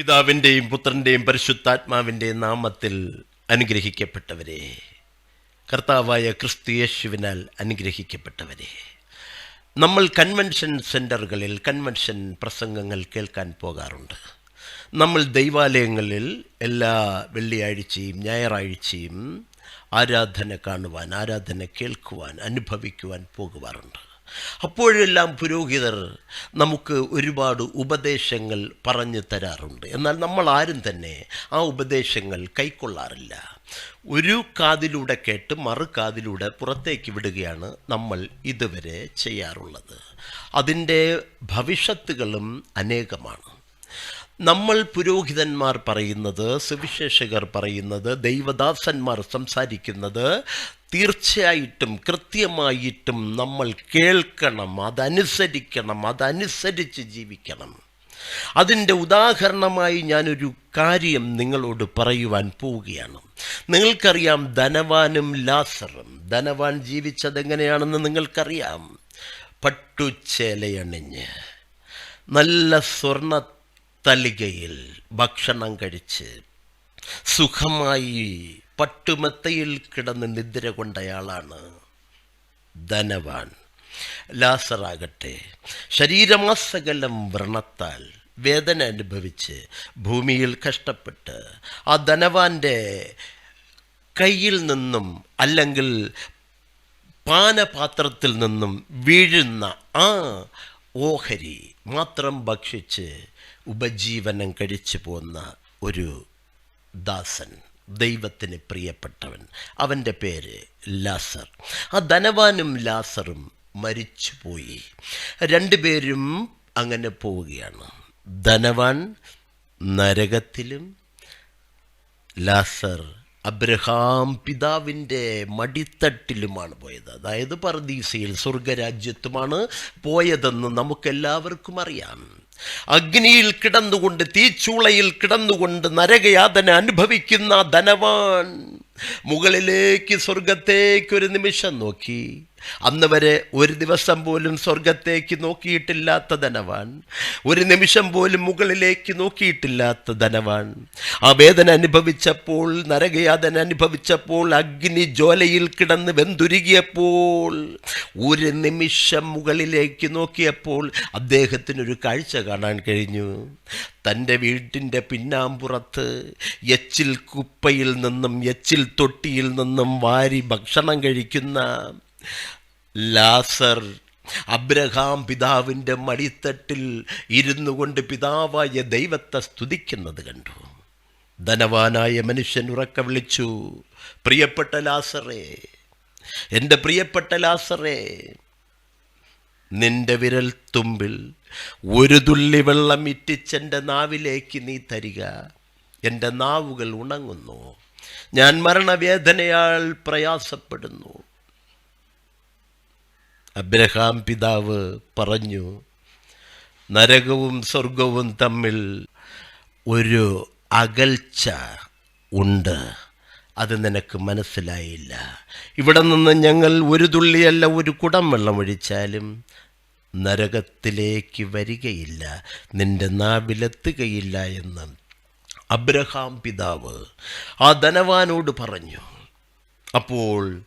പിതാവിന്റെയും പുത്രന്റെയും പരിശുദ്ധാത്മാവിന്റെയും നാമത്തിൽ അനുഗ്രഹിക്കപ്പെട്ടവരെ കർത്താവായ ക്രിസ്തു യേശുവിനാൽ അനുഗ്രഹിക്കപ്പെട്ടവരെ. നമ്മൾ കൺവെൻഷൻ സെന്ററുകളിൽ കൺവെൻഷൻ പ്രസംഗങ്ങൾ കേൾക്കാൻ പോകാറുണ്ട്. നമ്മൾ ദൈവാലയങ്ങളിൽ എല്ലാ വെള്ളിയാഴ്ചയും ഞായറാഴ്ചയും ആരാധന കാണുവാൻ ആരാധന കേൾക്കുവാൻ അനുഭവിക്കുവാൻ പോകുവാറുണ്ട്. അപ്പോഴെല്ലാം പുരോഹിതർ നമുക്ക് ഒരുപാട് ഉപദേശങ്ങൾ പറഞ്ഞു തരാറുണ്ട്. എന്നാൽ നമ്മൾ ആരും തന്നെ ആ ഉപദേശങ്ങൾ കൈക്കൊള്ളാറില്ല. ഒരു കാതിലൂടെ കേട്ട് മറു കാതിലൂടെ പുറത്തേക്ക് വിടുകയാണ് നമ്മൾ ഇതുവരെ ചെയ്യാറുള്ളത്. അതിന്റെ ഭവിഷ്യത്തുകളും അനേകമാണ്. നമ്മൾ പുരോഹിതന്മാർ പറയുന്നത് സുവിശേഷകർ പറയുന്നത് ദൈവദാസന്മാർ സംസാരിക്കുന്നത് തീർച്ചയായിട്ടും കൃത്യമായിട്ടും നമ്മൾ കേൾക്കണം അതനുസരിക്കണം അതനുസരിച്ച് ജീവിക്കണം. അതിന്റെ ഉദാഹരണമായി ഞാനൊരു കാര്യം നിങ്ങളോട് പറയുവാൻ പോവുകയാണ്. നിങ്ങൾക്കറിയാം ധനവാനും ലാസറും. ധനവാൻ ജീവിച്ചതെങ്ങനെയാണെന്ന് നിങ്ങൾക്കറിയാം? പട്ടുച്ചേലയണിഞ്ഞ് നല്ല സ്വർണ തലികയിൽ ഭക്ഷണം കഴിച്ച് സുഖമായി പട്ടുമെത്തയിൽ കിടന്ന് നിദ്ര കൊണ്ടയാളാണ് ധനവാൻ. ലാസറാകട്ടെ ശരീരമാസകലം വ്രണത്താൽ വേദന അനുഭവിച്ച് ഭൂമിയിൽ കഷ്ടപ്പെട്ട് ആ ധനവാന്റെ കയ്യിൽ നിന്നും അല്ലെങ്കിൽ പാനപാത്രത്തിൽ നിന്നും വീഴുന്ന ആ ഓഹരി മാത്രം ഭക്ഷിച്ച് ഉപജീവനം കഴിച്ചു പോന്ന ഒരു ദാസൻ. ദൈവത്തിന് പ്രിയപ്പെട്ടവൻ. അവന്റെ പേര് ലാസർ. ആ ധനവാനും ലാസറും മരിച്ചുപോയി. രണ്ടുപേരും അങ്ങനെ പോവുകയാണ്. ധനവാൻ നരകത്തിലും ലാസർ അബ്രഹാം പിതാവിന്റെ മടിത്തട്ടിലുമാണ് പോയത്. അതായത് പർദീസയിൽ സ്വർഗരാജ്യത്തുമാണ് പോയതെന്ന് നമുക്കെല്ലാവർക്കും അറിയാം. അഗ്നിയിൽ കിടന്നുകൊണ്ട് തീച്ചൂളയിൽ കിടന്നുകൊണ്ട് നരകയാതന അനുഭവിക്കുന്ന ധനവാൻ മുകളിലേക്ക് സ്വർഗത്തേക്ക് ഒരു നിമിഷം നോക്കി. അന്ന് വരെ ഒരു ദിവസം പോലും സ്വർഗത്തേക്ക് നോക്കിയിട്ടില്ലാത്ത ധനവാൻ ഒരു നിമിഷം പോലും മുകളിലേക്ക് നോക്കിയിട്ടില്ലാത്ത ധനവാൻ. ആ വേദന അനുഭവിച്ചപ്പോൾ നരകയാതന അനുഭവിച്ചപ്പോൾ അഗ്നി ജോലയിൽ കിടന്ന് വെന്തുരുകിയപ്പോൾ ഒരു നിമിഷം മുകളിലേക്ക് നോക്കിയപ്പോൾ അദ്ദേഹത്തിനൊരു കാഴ്ച കാണാൻ കഴിഞ്ഞു. തന്റെ വീട്ടിന്റെ പിന്നാമ്പുറത്ത് എച്ചിൽ കുപ്പയിൽ നിന്നും എച്ചിൽ തൊട്ടിയിൽ നിന്നും വാരി ഭക്ഷണം കഴിക്കുന്ന ലാസർ അബ്രഹാം പിതാവിന്റെ മടിത്തട്ടിൽ ഇരുന്നു കൊണ്ട് പിതാവായ ദൈവത്തെ സ്തുതിക്കുന്നത് കണ്ടു. ധനവാനായ മനുഷ്യൻ ഉറക്ക വിളിച്ചു പ്രിയപ്പെട്ട ലാസറേ എന്റെ പ്രിയപ്പെട്ട ലാസറേ നിന്റെ വിരൽ തുമ്പിൽ ഒരു തുള്ളി വെള്ളം ഇറ്റിച്ചെന്റെ നാവിലേക്ക് നീ തരിക. എന്റെ നാവുകൾ ഉണങ്ങുന്നു. ഞാൻ മരണവേദനയാൽ പ്രയാസപ്പെടുന്നു. അബ്രഹാം പിതാവ് പറഞ്ഞു നരകവും സ്വർഗവും തമ്മിൽ ഒരു അകൽച്ച ഉണ്ട്. അത് നിനക്ക് മനസ്സിലായില്ല. ഇവിടെ നിന്ന് ഞങ്ങൾ ഒരു തുള്ളിയല്ല ഒരു കുടം വെള്ളം ഒഴിച്ചാലും നരകത്തിലേക്ക് വരികയില്ല. നിന്റെ നാവിലെത്തുകയില്ല എന്ന് അബ്രഹാം പിതാവ് ആ ധനവാനോട് പറഞ്ഞു. അപ്പോൾ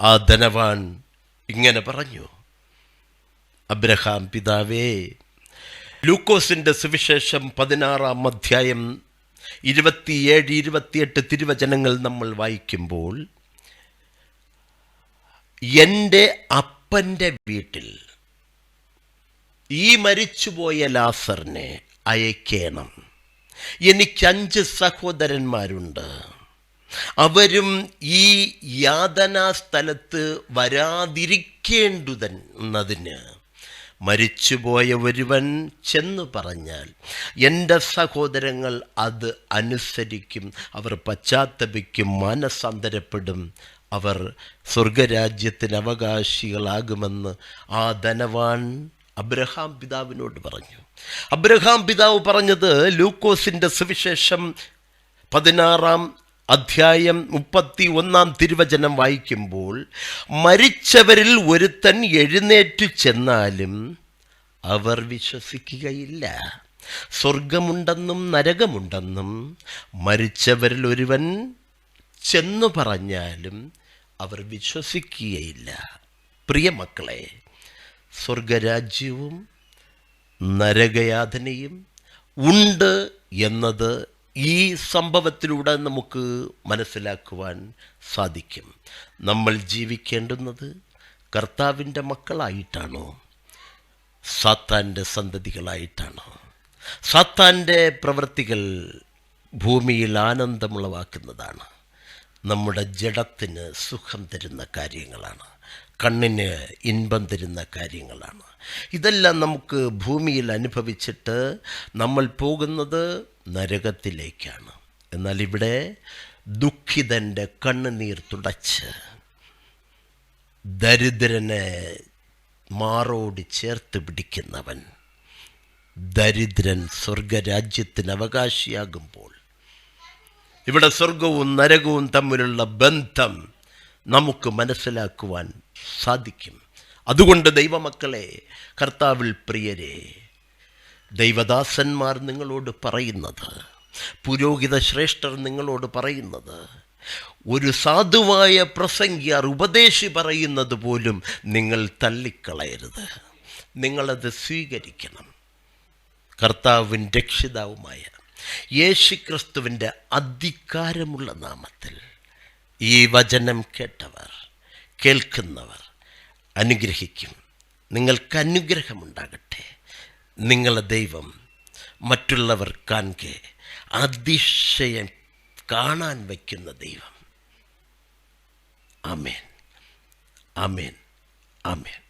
ആ ധനവാൻ ഇങ്ങനെ പറഞ്ഞു. അബ്രഹാം പിതാവേ ലൂക്കോസിന്റെ സുവിശേഷം പതിനാറാം അധ്യായം ഇരുപത്തിയേഴ് ഇരുപത്തിയെട്ട് തിരുവചനങ്ങൾ നമ്മൾ വായിക്കുമ്പോൾ എന്റെ അപ്പന്റെ വീട്ടിൽ ഈ മരിച്ചുപോയ ലാസറിനെ അയക്കേണം. എനിക്ക് അഞ്ച് സഹോദരന്മാരുണ്ട്. അവരും ഈ യാതനാ സ്ഥലത്ത് വരാതിരിക്കേണ്ടുന്നതിന് മരിച്ചുപോയ ഒരുവൻ ചെന്നു പറഞ്ഞാൽ എന്റെ സഹോദരങ്ങൾ അത് അനുസരിക്കും. അവർ പശ്ചാത്തപിക്കും മാനസാന്തരപ്പെടും. അവർ സ്വർഗരാജ്യത്തിന് അവകാശികളാകുമെന്ന് ആ ധനവാൻ അബ്രഹാം പിതാവിനോട് പറഞ്ഞു. അബ്രഹാം പിതാവ് പറഞ്ഞത് ലൂക്കോസിന്റെ സുവിശേഷം പതിനാറാം അധ്യായം മുപ്പത്തി ഒന്നാം തിരുവചനം വായിക്കുമ്പോൾ മരിച്ചവരിൽ ഒരുത്തൻ എഴുന്നേറ്റ് ചെന്നാലും അവർ വിശ്വസിക്കുകയില്ല. സ്വർഗമുണ്ടെന്നും നരകമുണ്ടെന്നും മരിച്ചവരിൽ ഒരുവൻ ചെന്നു പറഞ്ഞാലും അവർ വിശ്വസിക്കുകയില്ല. പ്രിയ മക്കളെ സ്വർഗരാജ്യവും നരകയാതനയും ഉണ്ട് എന്നത് ഈ സംഭവത്തിലൂടെ നമുക്ക് മനസ്സിലാക്കുവാൻ സാധിക്കും. നമ്മൾ ജീവിക്കേണ്ടുന്നത് കർത്താവിന്റെ മക്കളായിട്ടാണോ? സാത്താന്റെ സന്തതികളായിട്ടാണോ? സാത്താന്റെ പ്രവൃത്തികൾ ഭൂമിയിൽ ആനന്ദമുളവാക്കുന്നതാണ്. നമ്മുടെ ജഡത്തിന് സുഖം തരുന്ന കാര്യങ്ങളാണ്. കണ്ണിന് ഇൻപം തരുന്ന കാര്യങ്ങളാണ്. ഇതെല്ലാം നമുക്ക് ഭൂമിയിൽ അനുഭവിച്ചിട്ട് നമ്മൾ പോകുന്നത് നരകത്തിലേക്കാണ്. എന്നാൽ ഇവിടെ ദുഃഖിതന്റെ കണ്ണുനീർ തുടച്ച് ദരിദ്രനെ മാറോടി ചേർത്ത് പിടിക്കുന്നവൻ ദരിദ്രൻ സ്വർഗരാജ്യത്തിന് അവകാശിയാകുമ്പോൾ ഇവിടെ സ്വർഗവും നരകവും തമ്മിലുള്ള ബന്ധം നമുക്ക് മനസ്സിലാക്കുവാൻ സാധിക്കും. അതുകൊണ്ട് ദൈവമക്കളെ കർത്താവിൽ പ്രിയരെ ദൈവദാസന്മാർ നിങ്ങളോട് പറയുന്നത് പുരോഹിത ശ്രേഷ്ഠർ നിങ്ങളോട് പറയുന്നത് ഒരു സാധുവായ പ്രസംഗിയർ ഉപദേശി പറയുന്നത് പോലും നിങ്ങൾ തള്ളിക്കളയരുത്. നിങ്ങളത് സ്വീകരിക്കണം. കർത്താവിൻ രക്ഷിതാവുമായ യേശുക്രിസ്തുവിന്റെ അധികാരമുള്ള നാമത്തിൽ ഈ വചനം കേട്ടവർ കേൾക്കുന്നവർ അനുഗ്രഹിക്കും. നിങ്ങൾക്ക് അനുഗ്രഹമുണ്ടാകട്ടെ. നിങ്ങളെ ദൈവം മറ്റുള്ളവർ കാൺകെ അതിശയം കാണാൻ വയ്ക്കുന്ന ദൈവം. ആമേൻ. ആമേൻ. ആമേൻ.